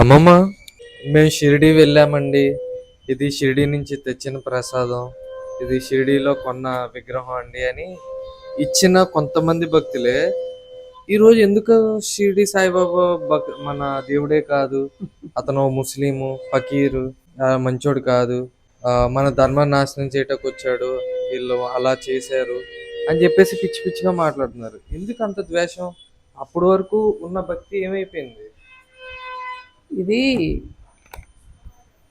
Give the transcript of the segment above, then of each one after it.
అమ్మమ్మ. మేము షిరిడి వెళ్ళామండి. ఇది షిరిడి నుంచి తెచ్చిన ప్రసాదం. ఇది షిరిడిలో కొన్న విగ్రహం అండి అని ఇచ్చిన కొంతమంది భక్తులే. ఈరోజు ఎందుకు షిరిడి సాయిబాబా భక్ మన దేవుడే కాదు. అతను ముస్లిము ఫకీరు మంచోడు కాదు. మన ధర్మాన్ని నాశనం చేయటకు వచ్చాడు. వీళ్ళు అలా చేశారు అని చెప్పేసి పిచ్చి పిచ్చిగా మాట్లాడుతున్నారు. ఎందుకు అంత ద్వేషం? అప్పటి వరకు ఉన్న భక్తి ఏమైపోయింది? ఇది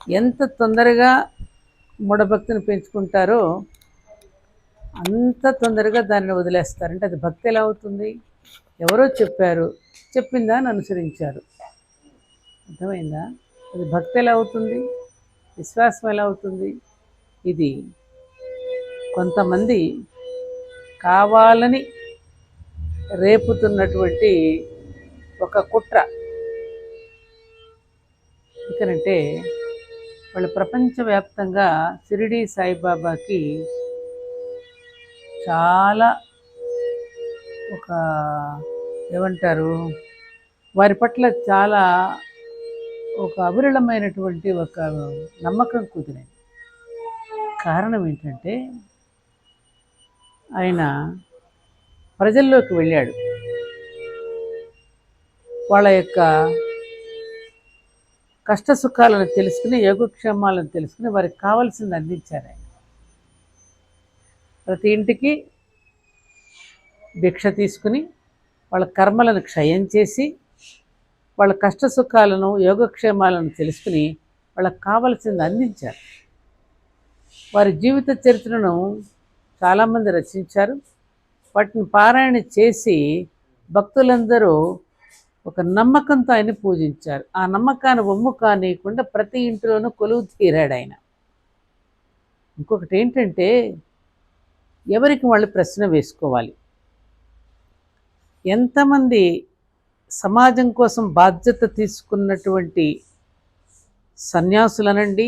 ఎంత తొందరగా మూఢభక్తిని పెంచుకుంటారో అంత తొందరగా దాన్ని వదిలేస్తారు. అంటే అది భక్తి ఎలా అవుతుంది? ఎవరో చెప్పారు. చెప్పిన దాన్ని అనుసరించారు. అర్థమైందా? అది భక్తి ఎలా అవుతుంది? విశ్వాసం ఎలా అవుతుంది? ఇది కొంతమంది కావాలని రేపుతున్నటువంటి ఒక కుట్ర. ఎందుకనంటే వాళ్ళు ప్రపంచవ్యాప్తంగా షిరిడి సాయిబాబాకి చాలా ఒక ఏమంటారు? వారి పట్ల చాలా ఒక అవిరళమైనటువంటి ఒక నమ్మకం కుదిరింది. కారణం ఏంటంటే ఆయన ప్రజల్లోకి వెళ్ళాడు. వాళ్ళ యొక్క కష్ట సుఖాలను తెలుసుకుని యోగక్షేమాలను తెలుసుకుని వారికి కావాల్సింది అందించారు ఆయన. ప్రతి ఇంటికి భిక్ష తీసుకుని వాళ్ళ కర్మలను క్షయం చేసి వాళ్ళ కష్ట సుఖాలను యోగక్షేమాలను తెలుసుకుని వాళ్ళకి కావలసింది అందించారు. వారి జీవిత చరిత్రను చాలామంది రచించారు. వాటిని పారాయణ చేసి భక్తులందరూ ఒక నమ్మకంతో ఆయన పూజించారు. ఆ నమ్మకాన్ని ఒమ్ము కానీయకుండా ప్రతి ఇంటిలోనూ కొలువు తీరాడు ఆయన. ఇంకొకటి ఏంటంటే ఎవరికి వాళ్ళు ప్రశ్న వేసుకోవాలి? ఎంతమంది సమాజం కోసం బాధ్యత తీసుకున్నటువంటి సన్యాసులనండి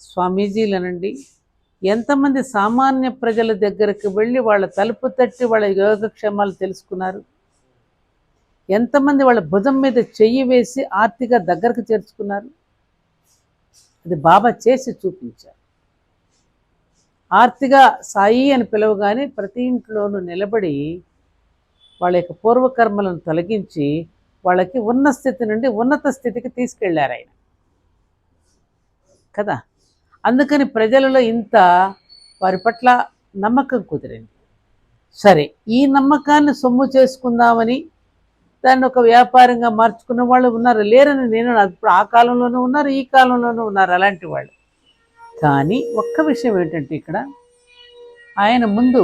స్వామీజీలనండి ఎంతమంది సామాన్య ప్రజల దగ్గరకు వెళ్ళి వాళ్ళ తలుపు తట్టి వాళ్ళ యోగక్షేమాలు తెలుసుకున్నారు? ఎంతమంది వాళ్ళ భుజం మీద చెయ్యి వేసి ఆర్తిగా దగ్గరకు చేర్చుకున్నారు? అది బాబా చేసి చూపించారు. ఆర్తిగా సాయి అని పిలవగానే ప్రతి ఇంట్లోనూ నిలబడి వాళ్ళ యొక్క పూర్వకర్మలను తొలగించి వాళ్ళకి ఉన్న స్థితి నుండి ఉన్నత స్థితికి తీసుకెళ్ళారు ఆయన. కదా? అందుకని ప్రజలలో ఇంత వారి పట్ల నమ్మకం కుదిరింది. సరే ఈ నమ్మకాన్ని సొమ్ము చేసుకుందామని దాన్ని ఒక వ్యాపారంగా మార్చుకున్న వాళ్ళు ఉన్నారు లేరని నేను ఇప్పుడు ఆ కాలంలోనూ ఉన్నారు ఈ కాలంలోనూ ఉన్నారు అలాంటి వాళ్ళు. కానీ ఒక్క విషయం ఏంటంటే ఇక్కడ ఆయన ముందు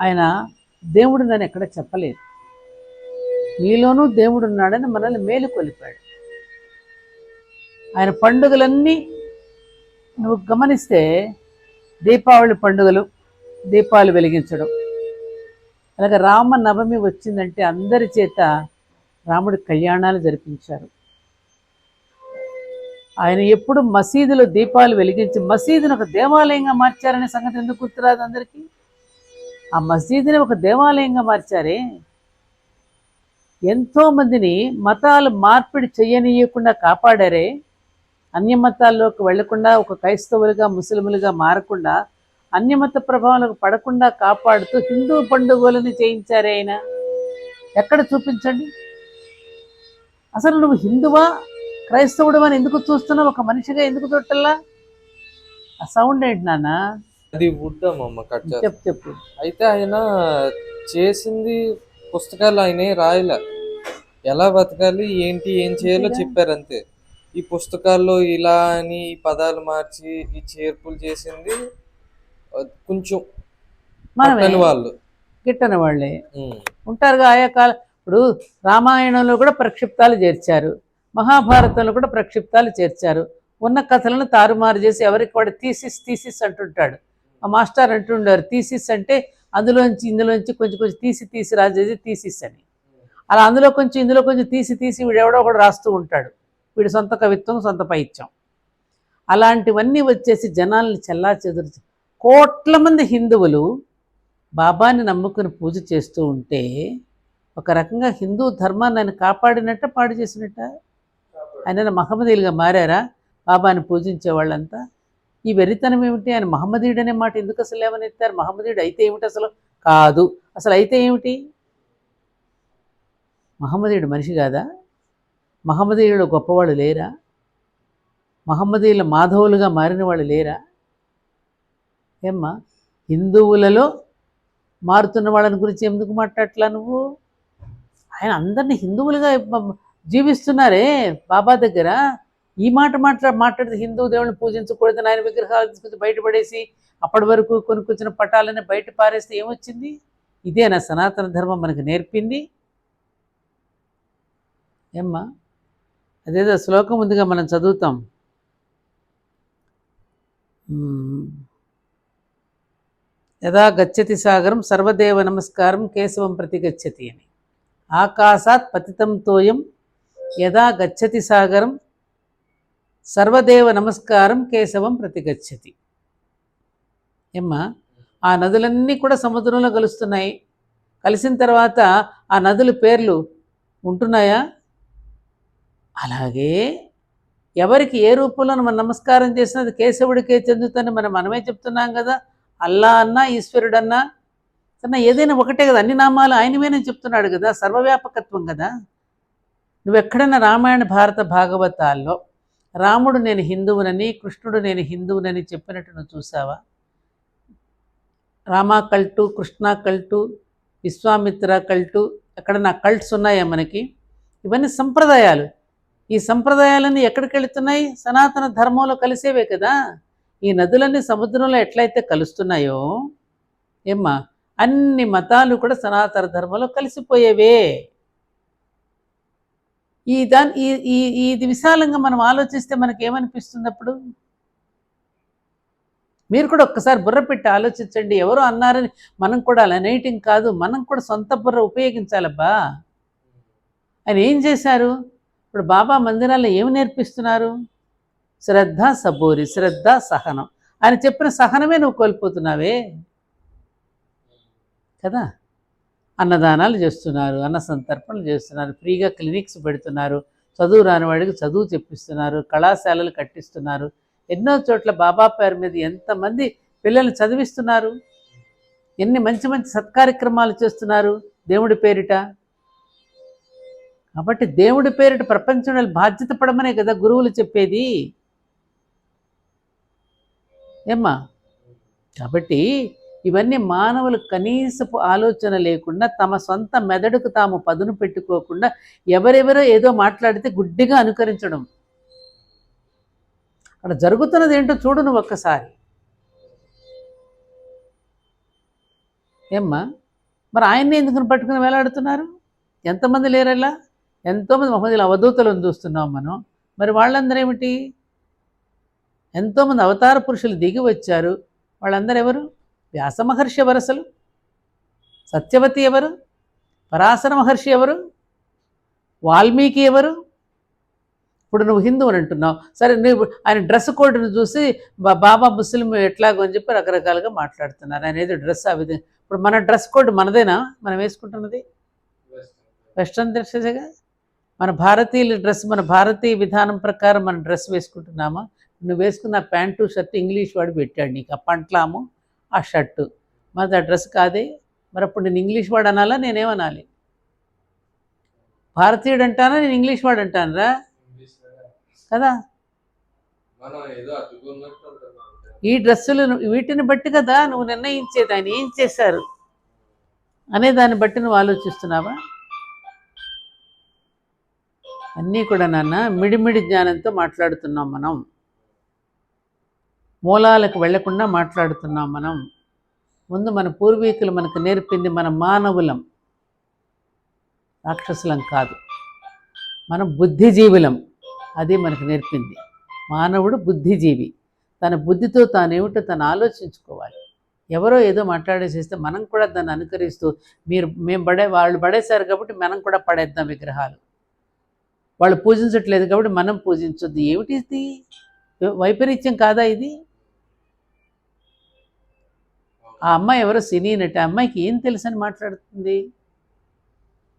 ఆయన దేవుడు నన్ను ఎక్కడ చెప్పలేదు. నీలోనూ దేవుడు ఉన్నాడని మనల్ని మేలుకొలిపాడు ఆయన పండుగలన్నీ నువ్వు గమనిస్తే దీపావళి పండుగలు దీపాలు వెలిగించడం అలాగే రామ నవమి వచ్చిందంటే అందరి చేత రాముడి కళ్యాణాలు జరిపించారు. ఆయన ఎప్పుడు మసీదులో దీపాలు వెలిగించి మసీదును ఒక దేవాలయంగా మార్చారనే సంగతి ఎందుకు గుర్తురాదు అందరికీ? ఆ మసీదుని ఒక దేవాలయంగా మార్చారే. ఎంతో మందిని మతాలు మార్పిడి చేయనీయకుండా కాపాడారే. అన్య మతాల్లోకి వెళ్ళకుండా ఒక క్రైస్తవులుగా ముస్లిములుగా మారకుండా అన్యమత ప్రభావాలకు పడకుండా కాపాడుతూ హిందూ పండుగలను చేయించారే ఆయన. ఎక్కడ చూపించండి? అసలు నువ్వు హిందువా? క్రైస్తవుడు అని ఎందుకు చూస్తున్నావు? ఒక మనిషిగా ఎందుకు చూడటల్లా ఆ సౌండ్ ఏంటి నాన్న? అది కట్ చేస్తా. చెప్పు చెప్పు. అయితే ఆయన చేసింది పుస్తకాలు ఆయనే రాయలే. ఎలా బతకాలి? ఏంటి? ఏం చేయాలో. చెప్పారు అంతే ఈ పుస్తకాల్లో ఇలా అని ఈ పదాలు మార్చి ఈ చేర్పులు చేసింది కొంచెం మనమే. వాళ్ళు. గిట్టని వాళ్ళే. ఉంటారుగా ఆయా కాల ఇప్పుడు రామాయణంలో కూడా ప్రక్షిప్తాలు చేర్చారు. మహాభారతంలో కూడా ప్రక్షిప్తాలు చేర్చారు. ఉన్న కథలను తారుమారు చేసి ఎవరికి వాడు తీసిస్ తీసిస్ అంటుంటాడు. ఆ మాస్టర్ అంటుండారు తీసిస్ అంటే అందులోంచి ఇందులోంచి కొంచెం కొంచెం తీసి తీసి రాసేది తీసిస్ అని. అలా అందులో కొంచెం ఇందులో కొంచెం తీసి తీసి వీడు ఎవడో ఒకడు రాస్తూ ఉంటాడు. వీడి సొంత కవిత్వం సొంత పైత్యం. అలాంటివన్నీ వచ్చేసి జనాల్ని చెల్లా చెదురు కోట్ల మంది హిందువులు బాబాని నమ్ముకుని పూజ చేస్తూ ఉంటే ఒక రకంగా హిందూ ధర్మాన్ని ఆయన కాపాడినట్ట పాడు చేసినట్ట? ఆయన మహమ్మదీలుగా మారారా? బాబాని పూజించే వాళ్ళంతా? ఈ వెరితనం ఏమిటి? ఆయన మహమ్మదీయుడు అనే మాట ఎందుకు అసలు లేవనెత్తారు? మహమ్మదీయుడు అయితే ఏమిటి అసలు? కాదు. అసలు అయితే ఏమిటి? మహమ్మదీయుడు మనిషి కాదా? మహమ్మదీయుడు గొప్పవాళ్ళు లేరా? మహమ్మదీయుల మాధవులుగా మారిన వాళ్ళు లేరా? ఏమ్మా? హిందువులలో మారుతున్న వాళ్ళని గురించి ఎందుకు మాట్లాడట్లా నువ్వు? ఆయన అందరినీ హిందువులుగా జీవిస్తున్నారే బాబా దగ్గర. ఈ మాట మాట్లా మాట్లాడితే హిందూ దేవుని పూజించకూడదని ఆయన విగ్రహాలు తీసుకొచ్చి బయటపడేసి అప్పటి వరకు కొనుక్కొచ్చిన పటాలని బయట పారేస్తే ఏమొచ్చింది? ఇదేనా సనాతన ధర్మం మనకు నేర్పింది? ఏమ్మా? అదేదో శ్లోకం ఉందిగా మనం చదువుతాం. యదా గచ్చతి సాగరం సర్వదేవ నమస్కారం కేశవం ప్రతి గచ్చతి అని. ఆకాశాత్ పతితం తోయం యదా గచ్చతి సాగరం సర్వదేవ నమస్కారం కేశవం ప్రతి గచ్చతి. ఏమ్మా ఆ నదులన్నీ కూడా సముద్రంలో కలుస్తున్నాయి. కలిసిన తర్వాత ఆ నదుల పేర్లు ఉంటున్నాయా? అలాగే ఎవరికి ఏ రూపంలో మనం నమస్కారం చేసినా అది కేశవుడికే చెందుతుందని మనం మనమే చెప్తున్నాం కదా. అల్లా అన్నా ఈశ్వరుడన్నా కన్నా ఏదైనా ఒకటే కదా అన్ని నామాలు ఆయనవేనే చెప్తున్నాడు కదా సర్వవ్యాపకత్వం కదా. నువ్వు ఎక్కడైనా రామాయణ భారత భాగవతాల్లో రాముడు నేను హిందువునని కృష్ణుడు నేను హిందువునని చెప్పినట్టు నువ్వు చూసావా? రామా కల్టు కృష్ణ కల్టు విశ్వామిత్ర కల్టు ఎక్కడన్నా కల్ట్స్ ఉన్నాయా మనకి? ఇవన్నీ సంప్రదాయాలు. ఈ సంప్రదాయాలన్నీ ఎక్కడికి వెళుతున్నాయి సనాతన ధర్మంలో కలిసేవే కదా. ఈ నదులన్నీ సముద్రంలో ఎట్లయితే కలుస్తున్నాయో ఏమ్మా అన్ని మతాలు కూడా సనాతన ధర్మంలో కలిసిపోయేవే. ఈ దాని ఈ ఈ ఇది విశాలంగా మనం ఆలోచిస్తే మనకి ఏమనిపిస్తుంది అప్పుడు? మీరు కూడా ఒక్కసారి బుర్ర పెట్టి ఆలోచించండి. ఎవరు అన్నారని మనం కూడా అలా నైటింగ్ కాదు. మనం కూడా సొంత బుర్ర ఉపయోగించాలబ్బా. ఆయన ఏం చేశారు? ఇప్పుడు బాబా మందిరాల్లో ఏమి నేర్పిస్తున్నారు? శ్రద్ధ సబూరి శ్రద్ధ సహనం. ఆయన చెప్పిన సహనమే నువ్వు కోల్పోతున్నావే. కదా? అన్నదానాలు చేస్తున్నారు అన్న సంతర్పణలు చేస్తున్నారు ఫ్రీగా క్లినిక్స్ పెడుతున్నారు చదువు రాని వాడికి చదువు చెప్పిస్తున్నారు కళాశాలలు కట్టిస్తున్నారు. ఎన్నో చోట్ల బాబా పేరు మీద ఎంతమంది పిల్లల్ని చదివిస్తున్నారు? ఎన్ని మంచి మంచి సత్కార్యక్రమాలు చేస్తున్నారు దేవుడి పేరిట? కాబట్టి దేవుడి పేరిట ప్రపంచంలో బాధ్యత పడమనే కదా గురువులు చెప్పేది. ఏమ్మా? కాబట్టి ఇవన్నీ మానవులు కనీసపు ఆలోచన లేకుండా తమ సొంత మెదడుకు తాము పదును పెట్టుకోకుండా ఎవరెవరో ఏదో మాట్లాడితే గుడ్డిగా అనుకరించడం. అక్కడ జరుగుతున్నది ఏంటో చూడు నువ్వు ఒక్కసారి. ఏమ్మా? మరి ఆయన్ని ఎందుకు పట్టుకుని వేలాడుతున్నారు? ఎంతమంది లేరలా? ఎంతోమంది మహమ్మదీల అవధూతలను చూస్తున్నాం మనం. మరి వాళ్ళందరూ ఏమిటి ఎంతోమంది అవతార పురుషులు దిగి వచ్చారు. వాళ్ళందరూ ఎవరు? వ్యాస మహర్షి ఎవరు అసలు? సత్యవతి ఎవరు? పరాశర మహర్షి ఎవరు? వాల్మీకి ఎవరు? ఇప్పుడు నువ్వు హిందువు అని అంటున్నావు. సరే నువ్వు ఆయన డ్రెస్ కోడ్ను చూసి బా- బాబా ముస్లిం ఎట్లాగో అని చెప్పి రకరకాలుగా మాట్లాడుతున్నారు. ఆయన ఏదో డ్రెస్ ఆ విధంగా. ఇప్పుడు మన డ్రెస్ కోడ్ మనదేనా? మనం వేసుకుంటున్నది? వెస్ట్రన్ డ్రెస్సేగా? మన భారతీయుల డ్రెస్ మన భారతీయ విధానం ప్రకారం మన డ్రెస్ వేసుకుంటున్నామా? నువ్వు వేసుకున్న ప్యాంటు షర్ట్ ఇంగ్లీష్ వాడు పెట్టాడు నీకు. ఆ పంట్లాము ఆ షర్టు. మరి ఆ డ్రెస్ కాదే? మరి అప్పుడు నేను ఇంగ్లీష్ వాడు అనాలా? నేనేమనాలి? భారతీయుడు అంటానా నేను ఇంగ్లీష్ వాడు అంటానరా కదా? ఈ డ్రెస్సులు వీటిని బట్టి కదా నువ్వు నిర్ణయించేదాన్ని ఏం చేశారు? అనే దాన్ని బట్టి నువ్వు ఆలోచిస్తున్నావా? అన్నీ కూడా నాన్న మిడిమిడి జ్ఞానంతో మాట్లాడుతున్నాం మనం. మూలాలకు వెళ్ళకుండా మాట్లాడుతున్నాం మనం. ముందు మన పూర్వీకులు మనకు నేర్పింది మన మానవులం. రాక్షసులం కాదు. మనం బుద్ధిజీవులం. అది మనకు నేర్పింది. మానవుడు బుద్ధిజీవి. తన బుద్ధితో తానేమిటో తను ఆలోచించుకోవాలి. ఎవరో ఏదో మాట్లాడేసేస్తే మనం కూడా దాన్ని అనుకరిస్తూ మీరు మేము పడే వాళ్ళు పడేశారు కాబట్టి మనం కూడా పడేద్దాం విగ్రహాలు. వాళ్ళు పూజించట్లేదు కాబట్టి మనం పూజించొద్దు. ఏమిటి ఇది వైపరీత్యం కాదా ఇది? ఆ అమ్మాయి ఎవరో సినీ నటి అమ్మాయికి ఏం తెలుసని మాట్లాడుతుంది?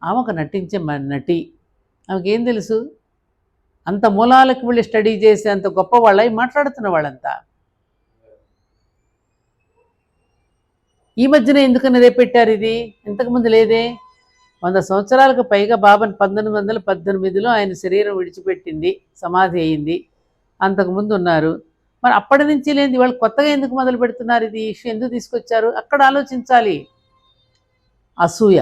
ఆమె ఒక నటించే మ- నటి. ఆమెకి ఏం తెలుసు? అంత మూలాలకు వెళ్ళి స్టడీ చేసి అంత గొప్ప వాళ్ళై మాట్లాడుతున్న వాళ్ళంతా. ఈ మధ్యన ఎందుకని పెట్టారు ఇది? ఇంతకుముందు లేదే? వంద సంవత్సరాలకు పైగా బాబాని పంతొమ్మిది వందల పద్దెనిమిదిలో ఆయన శరీరం విడిచిపెట్టింది సమాధి అయింది. అంతకుముందు ఉన్నారు. మరి అప్పటి నుంచి లేనిది వాళ్ళు కొత్తగా ఎందుకు మొదలు పెడుతున్నారు ఇది ఇష్యూ? ఎందుకు తీసుకొచ్చారు? అక్కడ ఆలోచించాలి. అసూయ.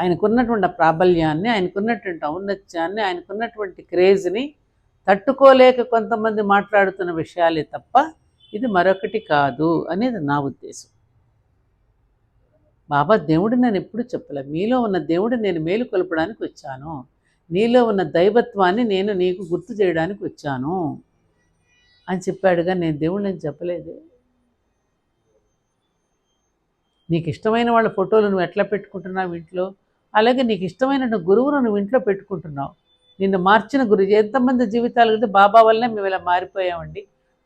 ఆయనకున్నటువంటి ప్రాబల్యాన్ని ఆయనకున్నటువంటి ఔన్నత్యాన్ని ఆయనకున్నటువంటి క్రేజ్ని తట్టుకోలేక కొంతమంది మాట్లాడుతున్న విషయాలే తప్ప ఇది మరొకటి కాదు అనేది నా ఉద్దేశం. బాబా దేవుడు నేను ఎప్పుడు చెప్పలే. మీలో ఉన్న దేవుడు నేను మేలు కొలపడానికి వచ్చాను. నీలో ఉన్న దైవత్వాన్ని నేను నీకు గుర్తు చేయడానికి వచ్చాను. అని చెప్పాడుగా నేను దేవుడిని అని చెప్పలేదు. నీకు ఇష్టమైన వాళ్ళ ఫోటోలు నువ్వు ఎట్లా పెట్టుకుంటున్నావు ఇంట్లో? అలాగే నీకు ఇష్టమైన గురువును నువ్వు ఇంట్లో పెట్టుకుంటున్నావు. నిన్ను మార్చిన గురువు ఎంతమంది జీవితాలు అయితే బాబా వల్లే మేము ఇలా మారిపోయామండి.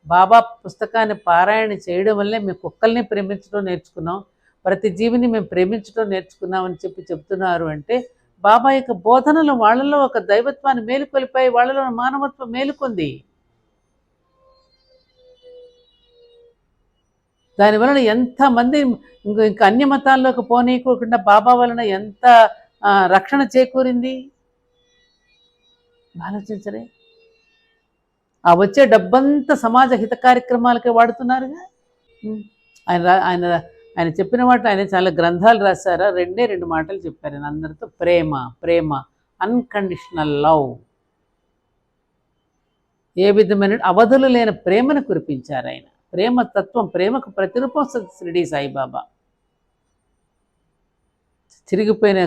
బాబా పుస్తకాన్ని పారాయణ చేయడం వల్లే మేము కుక్కల్ని ప్రేమించడం నేర్చుకున్నాం. ప్రతి జీవిని మేము ప్రేమించడం నేర్చుకున్నామని చెప్పి చెప్తున్నారు అంటే బాబా యొక్క బోధనలు వాళ్ళలో ఒక దైవత్వాన్ని మేలుకొలిపాయి వాళ్ళలో మానవత్వం మేలుకుంది. దానివలన ఎంతమంది ఇంక ఇంకా అన్య మతాల్లోకి పోనీయకోకుండా బాబా వలన ఎంత రక్షణ చేకూరింది? ఆలోచించరే. ఆ వచ్చే డబ్బంతా సమాజ హిత కార్యక్రమాలకే వాడుతున్నారుగా? ఆయన ఆయన ఆయన చెప్పిన మాట ఆయన చాలా గ్రంథాలు రాశారా? రెండే రెండు మాటలు చెప్పారు. ఆయన అందరితో ప్రేమ ప్రేమ అన్కండిషనల్ లవ్ ఏ విధమైన అవధులు లేని ప్రేమను కురిపించారు ఆయన. ప్రేమ తత్వం ప్రేమకు ప్రతిరూపం షిరిడి సాయిబాబా. చిరిగిపోయిన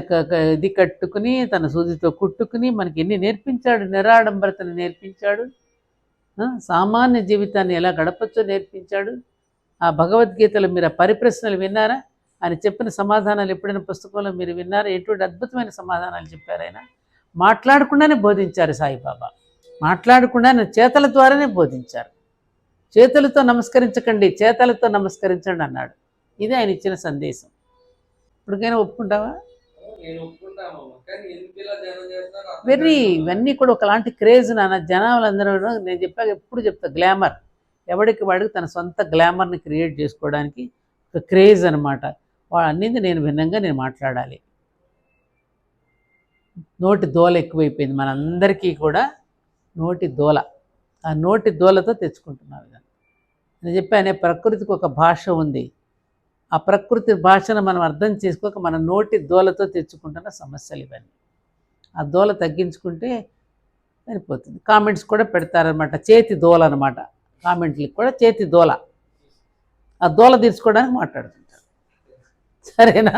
ఇది కట్టుకుని తన సూదితో కుట్టుకుని మనకి ఎన్ని నేర్పించాడు? నిరాడంబరతను నేర్పించాడు. సామాన్య జీవితాన్ని ఎలా గడపచ్చో నేర్పించాడు. ఆ భగవద్గీతలో మీరు ఆ పరిప్రశ్నలు విన్నారా? ఆయన చెప్పిన సమాధానాలు ఎప్పుడైనా పుస్తకంలో మీరు విన్నారా? ఎటువంటి అద్భుతమైన సమాధానాలు చెప్పారు ఆయన? మాట్లాడకుండానే బోధించారు సాయిబాబా. మాట్లాడకుండానే చేతల ద్వారానే బోధించారు. చేతులతో నమస్కరించకండి చేతలతో నమస్కరించండి అన్నాడు. ఇది ఆయన ఇచ్చిన సందేశం. ఇప్పటికైనా ఒప్పుకుంటావా? వెర్రీ. ఇవన్నీ కూడా ఒకలాంటి క్రేజ్ నాన్న జనాలందరూ నేను చెప్పాక ఎప్పుడు చెప్తా గ్లామర్. ఎవడికి వాడికి తన సొంత గ్లామర్ని క్రియేట్ చేసుకోవడానికి ఒక క్రేజ్ అనమాట అన్నింది నేను భిన్నంగా నేను మాట్లాడాలి. నోటి దోల ఎక్కువైపోయింది మనందరికీ కూడా నోటి దోల. ఆ నోటి దోలతో తెచ్చుకుంటున్నారు. నేను చెప్పానే ప్రకృతికి ఒక భాష ఉంది. ఆ ప్రకృతి భాషను మనం అర్థం చేసుకోక మన నోటి దోలతో తెచ్చుకుంటున్న సమస్యలు ఇవన్నీ. ఆ దోల తగ్గించుకుంటే సరిపోతుంది. కామెంట్స్ కూడా పెడతారనమాట చేతి దోల అనమాట కామెంట్లకి కూడా చేతి దోల. ఆ దోల తీర్చుకోవడానికి మాట్లాడుతుంటారు. సరేనా?